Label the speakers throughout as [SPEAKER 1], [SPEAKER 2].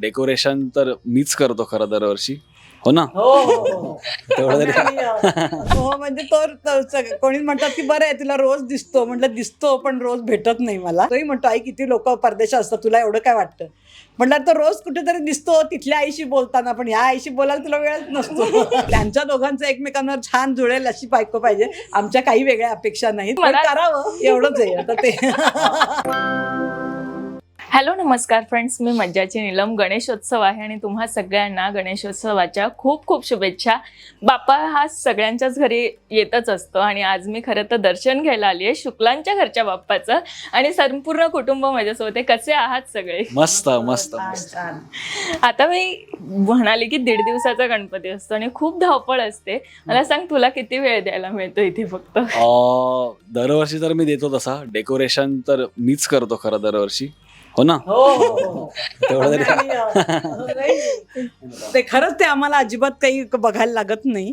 [SPEAKER 1] Decoration तर मीच करतो खरं दरवर्षी. हो ना?
[SPEAKER 2] हो हो, हो.
[SPEAKER 1] तेवढं तरी.
[SPEAKER 2] हो. म्हणजे तो तो सग- कोणी म्हणतात की बरं आहे तुला रोज दिसतो. म्हटलं दिसतो पण रोज भेटत नाही मला. तोही म्हणतो आई किती लोक परदेशात असतात तुला एवढं काय वाटतं? म्हटलं तो रोज कुठेतरी दिसतो तिथल्या आईशी बोलताना. पण ह्या आईशी बोलायला तुला वेळच नसतो. त्यांच्या दोघांचं एकमेकांवर छान जुळेल अशी बायको पाहिजे. आमच्या काही वेगळ्या अपेक्षा नाहीत. पण
[SPEAKER 3] मला-
[SPEAKER 2] करावं एवढंच आहे. आता ते.
[SPEAKER 3] हॅलो नमस्कार फ्रेंड्स मी मज्जाची नीलम. गणेशोत्सव आहे आणि तुम्हा सगळ्यांना गणेशोत्सवाच्या खूप खूप शुभेच्छा. बाप्पा हा सगळ्यांच्याच घरी येतच असतो आणि आज मी खरं तर दर्शन घ्यायला आली आहे शुक्लांच्या घरच्या बाप्पाचं आणि संपूर्ण कुटुंब माझ्यासोबत आहे. कसे आहात सगळे?
[SPEAKER 1] मस्त मस्त.
[SPEAKER 3] आता मी म्हणाले की दीड दिवसाचा गणपती असतो आणि खूप धावपळ असते. मला सांग तुला किती वेळ द्यायला मिळतो इथे फक्त?
[SPEAKER 1] अं, दरवर्षी तर मी देतो तसा. डेकोरेशन तर मीच करतो खरं दरवर्षी. हो ना?
[SPEAKER 2] हो हो, हो.
[SPEAKER 1] तेवढं तरी.
[SPEAKER 2] आणि, अ, नाही, ते खरंच ते आम्हाला अजिबात काही बघायला लागत नाही.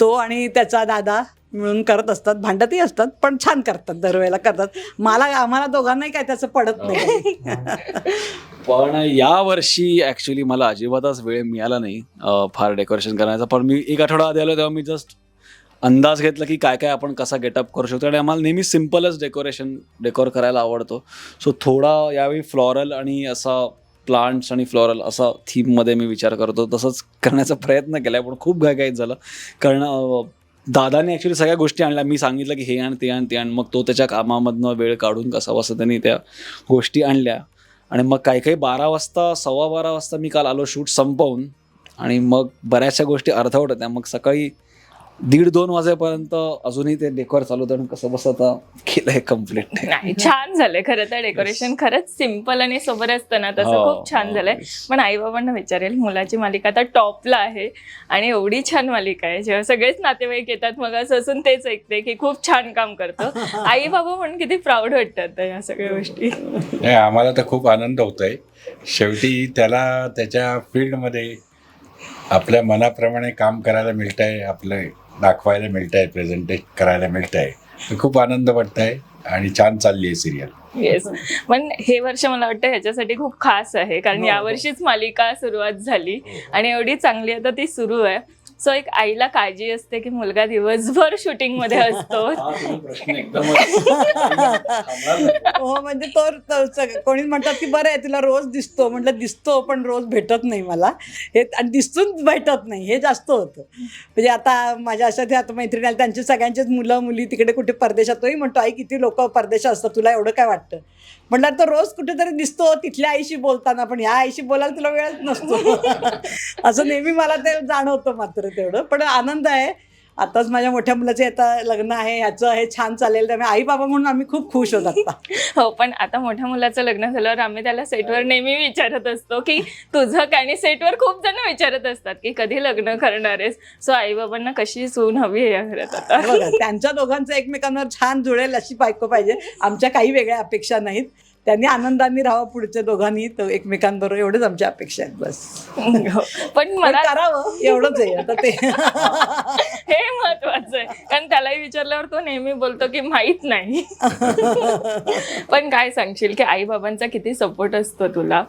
[SPEAKER 2] तो आणि त्याचा दादा मिळून करत असतात भांडतही असतात पण छान करतात दरवेळेला करतात. मला आम्हाला दोघांनाही काय त्याचं पडत नाही.
[SPEAKER 1] पण या वर्षी ऍक्च्युली मला अजिबातच वेळ मिळाला नाही अं, फार डेकोरेशन करण्याचा पण मी एक आठवडा आधी आलो तेव्हा मी जस्ट अंदाज घेतला की काय काय आपण कसा गेटअप करू शकतो. आणि आम्हाला नेहमी सिम्पलच डेकोरेशन डेकोर करायला आवडतो. सो थोडा यावेळी फ्लॉरल आणि असा प्लांट्स आणि फ्लॉरल असा थीममध्ये मी विचार करतो. तसंच करण्याचा प्रयत्न केला पण खूप घाईघाईत झालं. कारण दादाने ॲक्च्युली सगळ्या गोष्टी आणल्या. मी सांगितलं की हे आण ते आण ते आण. मग तो त्याच्या कामामधनं वेळ काढून कसा बसा त्यांनी त्या गोष्टी आणल्या. आणि मग काही काही बारा वाजता सव्वा बारा वाजता मी काल आलो शूट संपवून. आणि मग बऱ्याचशा गोष्टी अर्धवट होत्या मग सकाळी दीड दोन वाजेपर्यंत अजूनही ते डेकोर चालू होतं आणि कसं बसं आता केलंय कंप्लीट
[SPEAKER 3] नाही. छान झालंय खरं तर डेकोरेशन खरंच सिंपल आणि सोबर असतं ना तसं
[SPEAKER 1] हो,
[SPEAKER 3] खूप छान झालंय. पण आई बाबांना विचारेल मुलाची मालिका आता टॉपला आहे आणि एवढी छान मालिका आहे. जेव्हा सगळेच नातेवाईक येतात मग असं असून तेच ऐकते की खूप छान काम करतो. आई बाबा म्हणून किती प्राऊड वाटतात या सगळ्या गोष्टी.
[SPEAKER 4] नाही आम्हाला तर खूप आनंद होतोय. शेवटी त्याला त्याच्या फील्डमध्ये आपल्या मनाप्रमाणे काम करायला मिळत आहे आपलं. दाखवायला मिळत आहे प्रेझेंटेट करायला मिळत आहे तर खूप आनंद वाटत आहे आणि छान चालली आहे सिरियल
[SPEAKER 3] येस पण हे वर्ष मला वाटतं ह्याच्यासाठी खूप खास आहे कारण
[SPEAKER 2] हो,
[SPEAKER 3] यावर्षीच मालिका सुरुवात झाली आणि एवढी चांगली आता ती सुरू आहे. सो एक आईला काळजी असते की मुलगा दिवसभर शूटिंगमध्ये असतो
[SPEAKER 1] प्रश्न एकदम
[SPEAKER 2] हो म्हणजे तो तो सग- कोणी म्हणतात की बरं आहे तुला रोज दिसतो. म्हटलं दिसतो पण रोज भेटत नाही मला. हे आणि दिसून भेटत नाही हे जास्त होतं. म्हणजे आता माझ्या अशा त्या आता मैत्रिणी आल्या, त्यांची सगळ्यांचीच मुलं मुली तिकडे कुठे परदेशात तोही म्हणतो आई किती लोक परदेशात असतात तुला एवढं काय वाटतं? म्हटलं तो रोज कुठेतरी दिसतो तिथल्या आईशी बोलताना पण ह्या आईशी बोलायला तुला वेळच नसतो. असं नेहमी मला ते जाणवतं मात्र तेवढं. पण आनंद आहे. आताच माझ्या मोठ्या मुलाचे आता लग्न आहे ह्याचं हे छान चालेल त्यामुळे आई बाबा म्हणून आम्ही खूप खुश होत आता.
[SPEAKER 3] हो पण आता मोठ्या मुलाचं लग्न झाल्यावर आम्ही त्याला सेटवर नेहमी विचारत असतो की तुझं काय? आणि सेटवर खूप जण विचारत असतात की कधी लग्न करणार आहेस? सो आई बाबांना कशी सून हवी आहे या घरात आता?
[SPEAKER 2] त्यांच्या दोघांचं एकमेकांवर छान जुळेल अशी बायको पाहिजे. आमच्या काही वेगळ्या अपेक्षा नाहीत. त्यांनी आनंदाने राहावं पुढच्या दोघांनी तर एकमेकांबरोबर एवढेच आमच्या अपेक्षा आहेत बस.
[SPEAKER 3] हो. पण मला
[SPEAKER 2] करावं एवढंच आहे आता ते.
[SPEAKER 3] हे महत्वाचं आहे. कारण त्यालाही विचारल्यावर तो नेहमी बोलतो की माहीत नाही. पण काय सांगशील की आई बाबांचा किती सपोर्ट असतो तुला?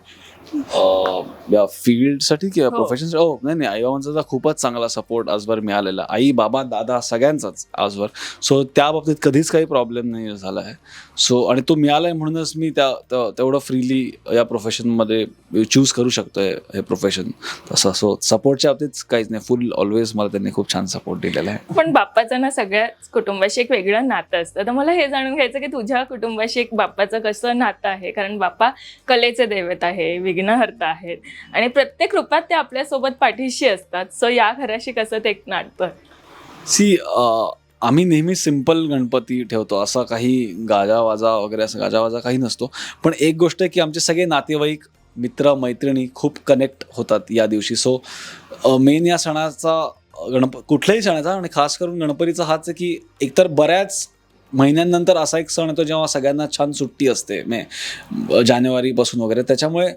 [SPEAKER 1] फील्डसाठी किंवा
[SPEAKER 3] हो.
[SPEAKER 1] प्रोफेशन हो नाही नाही आईबाबांचा खूपच चांगला सपोर्ट आजवर मिळालेला. आई बाबा दादा सगळ्यांचाच आजवर. सो त्या बाबतीत कधीच काही प्रॉब्लेम नाही झाला आहे. सो आणि तो मिळाला आहे म्हणूनच मी त्या तेवढं फ्रीली या प्रोफेशनमध्ये चूज करू शकतोय हे प्रोफेशन तसं सो सपोर्टच्या बाबतीत काहीच नाही. फुल ऑलवेज मला त्यांनी खूप छान सपोर्ट दिलेला आहे.
[SPEAKER 3] पण बाप्पाचं ना सगळ्याच कुटुंबाशी एक वेगळं नातं असतं. तर मला हे जाणून घ्यायचं की तुझ्या कुटुंबाशी एक बाप्पाचं कसं नातं आहे? कारण बाप्पा कलेचे दैवत आहे विघ्नहर्ता आहेत. आणि प्रत्येक रूपात ते आपल्यासोबत पाठीशी असतात. सो या घराशी कसं ते एक
[SPEAKER 1] सी आम्ही नेहमी सिंपल गणपती ठेवतो. असा काही गाजावाजा वगैरे असं गाजावाजा काही नसतो. पण एक गोष्ट आहे की आमचे सगळे नातेवाईक मित्र मैत्रिणी खूप कनेक्ट होतात या दिवशी. सो मेन या सणाचा गणप कुठल्याही सणाचा आणि खास करून गणपतीचा हाच आहे की एकतर बऱ्याच महिन्यांनंतर असा एक सण येतो जेव्हा सगळ्यांना छान सुट्टी असते मे जानेवारीपासून वगैरे. त्याच्यामुळे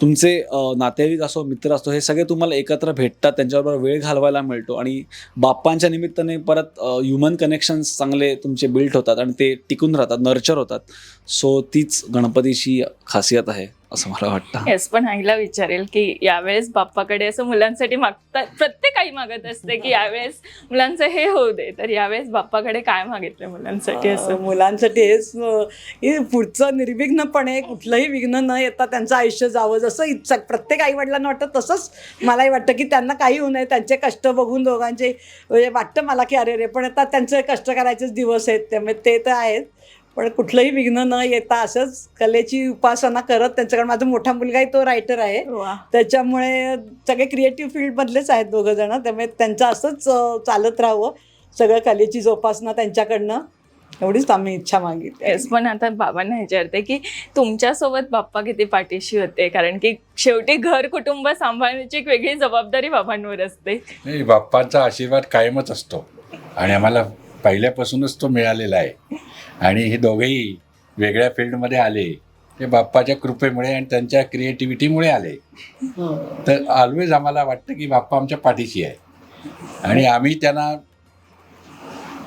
[SPEAKER 1] तुमचे नातेवाईक असो मित्र असतो हे सगळे तुम्हाला एकत्र भेटतात त्यांच्याबरोबर वेळ घालवायला मिळतो आणि बाप्पांच्या निमित्ताने परत ह्युमन कनेक्शन्स चांगले तुमचे बिल्ट होतात आणि ते टिकून राहतात नर्चर होतात. सो तीच गणपतीची खासियत आहे. असं मला वाटतं.
[SPEAKER 3] येस पण आईला विचारेल की यावेळेस बाप्पाकडे असं मुलांसाठी मागतात प्रत्येक आई मागत असते की यावेळेस मुलांचं हे होऊ दे तर यावेळेस बाप्पाकडे काय मागितलं मुलांसाठी असं?
[SPEAKER 2] मुलांसाठी हेच हे पुढचं निर्विघ्नपणे कुठलंही विघ्न न येता त्यांचं आयुष्य जावं जसं इच्छा प्रत्येक आई वडिलांना वाटतं तसंच मलाही वाटतं की त्यांना काही होऊ नये त्यांचे कष्ट बघून दोघांचे म्हणजे वाटतं मला की अरे रे पण आता त्यांचे कष्ट करायचेच दिवस आहेत त्यामुळे ते तर आहेत. पण कुठलंही विघ्न न येता असंच कलेची उपासना करत त्यांच्याकडे माझा मोठा मुलगाही तो रायटर आहे. त्याच्यामुळे सगळे क्रिएटिव्ह फील्डमधलेच आहेत दोघं जण. त्यामुळे त्यांचं असंच चालत राहावं. सगळं कलेची जोपासना त्यांच्याकडनं एवढीच आम्ही इच्छा मागितली.
[SPEAKER 3] येस पण आता बाबांना विचारते की तुमच्यासोबत बाप्पा किती पाठीशी होते? कारण की शेवटी घर कुटुंब सांभाळण्याची एक वेगळी जबाबदारी बाबांवर असते.
[SPEAKER 4] नाही बाप्पांचा आशीर्वाद कायमच असतो. आणि आम्हाला पहिल्यापासूनच तो मिळालेला आहे. आणि हे दोघेही वेगळ्या फील्डमध्ये आले. ते बाप्पाच्या कृपेमुळे आणि त्यांच्या क्रिएटिव्हिटीमुळे आले. तर ऑलवेज आम्हाला वाटतं की बाप्पा आमच्या पाठीशी आहे. आणि आम्ही त्यांना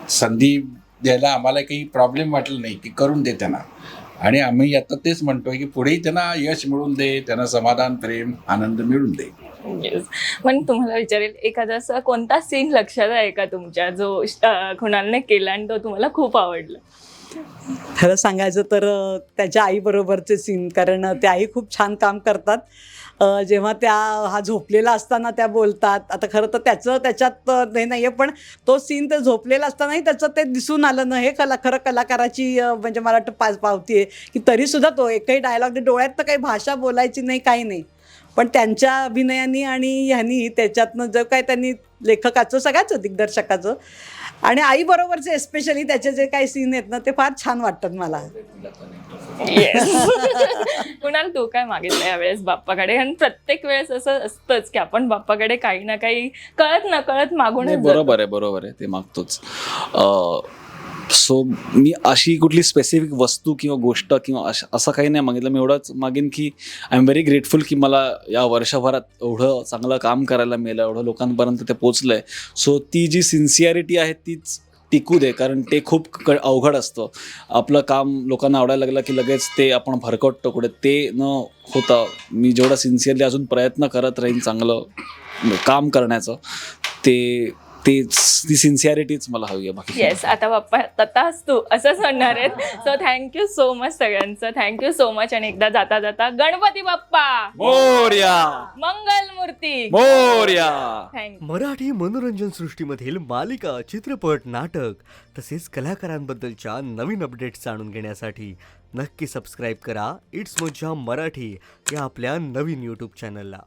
[SPEAKER 4] संधी द्यायला आम्हाला काही प्रॉब्लेम वाटलं नाही की करून दे त्यांना. आणि आम्ही आता तेच म्हणतोय की पुढेही त्यांना यश मिळून दे त्यांना समाधान प्रेम आनंद मिळून दे.
[SPEAKER 3] पण तुम्हाला विचारेल एखादा असा कोणता सीन लक्षात आहे का तुमच्या? जो अं, कुणालने केला आणि तो तुम्हाला खूप आवडला.
[SPEAKER 2] खरं सांगायचं तर त्याच्या आईबरोबरचे सीन कारण अं, त्या आई खूप छान काम करतात. जेव्हा त्या हा झोपलेला असताना त्या बोलतात. आता खरं तर त्याचं त्याच्यात ते हे नाही आहे पण तो सीन ते झोपलेला असतानाही त्याचं ते दिसून आलं ना हे कला खरं कलाकाराची म्हणजे मला वाटतं पाच पावती आहे की तरीसुद्धा तो एकही डायलॉग डोळ्यात तर काही भाषा बोलायची नाही काही नाही. पण त्यांच्या अभिनयानी आणि ह्यांनी त्याच्यातनं जो काय त्यांनी लेखकाचं सगळ्याचं दिग्दर्शकाचं आणि आईबरोबरचे एस्पेशली त्याचे जे काही सीन आहेत ना ते फार छान वाटतात मला.
[SPEAKER 3] येस कुणाल तू काय मागितलं यावेळेस बाप्पाकडे? आणि प्रत्येक वेळेस असं असतंच की आपण बाप्पाकडे काही ना काही कळत न कळत जातो.
[SPEAKER 1] बरोबर आहे बरोबर आहे. ते मागतोच. सो मी अशी कुठली स्पेसिफिक वस्तू किंवा गोष्ट किंवा अश- असं काही नाही मागितलं. मी एवढंच मागेन की आय एम व्हेरी ग्रेटफुल की मला या वर्षभरात एवढं चांगलं काम करायला मिळालं एवढं लोकांपर्यंत ते पोचलं आहे सो ती जी सिन्सिअरिटी आहे तीच टिकू दे कारण ते खूप क अवघड असतं. आपलं काम लोकांना आवडायला लागलं की लगेच ते आपण भरकटतो कुठे ते न होता मी जेवढं सिन्सिअरली अजून प्रयत्न करत राहीन चांगलं काम करण्याचं ते तेच ती सिन्सिअरिटीच मला हवी आहे बाकी
[SPEAKER 3] येस आता बाप्पा तताच तू असंच म्हणणार आहेत. So thank you so much सगळ्यांचं. थँक्यू सो मच आणि एकदा जाता जाता गणपती बाप्पा.
[SPEAKER 1] मोर्या.
[SPEAKER 3] मंगल मूर्ती
[SPEAKER 1] मोर्या
[SPEAKER 3] थँक्यू
[SPEAKER 5] मराठी मनोरंजन सृष्टीमधील मालिका चित्रपट नाटक तसेच कलाकारांबद्दलच्या नवीन अपडेट्स जाणून घेण्यासाठी नक्की सबस्क्राईब करा. इट्स मज्जा मराठी या आपल्या नवीन यूट्यूब चॅनलला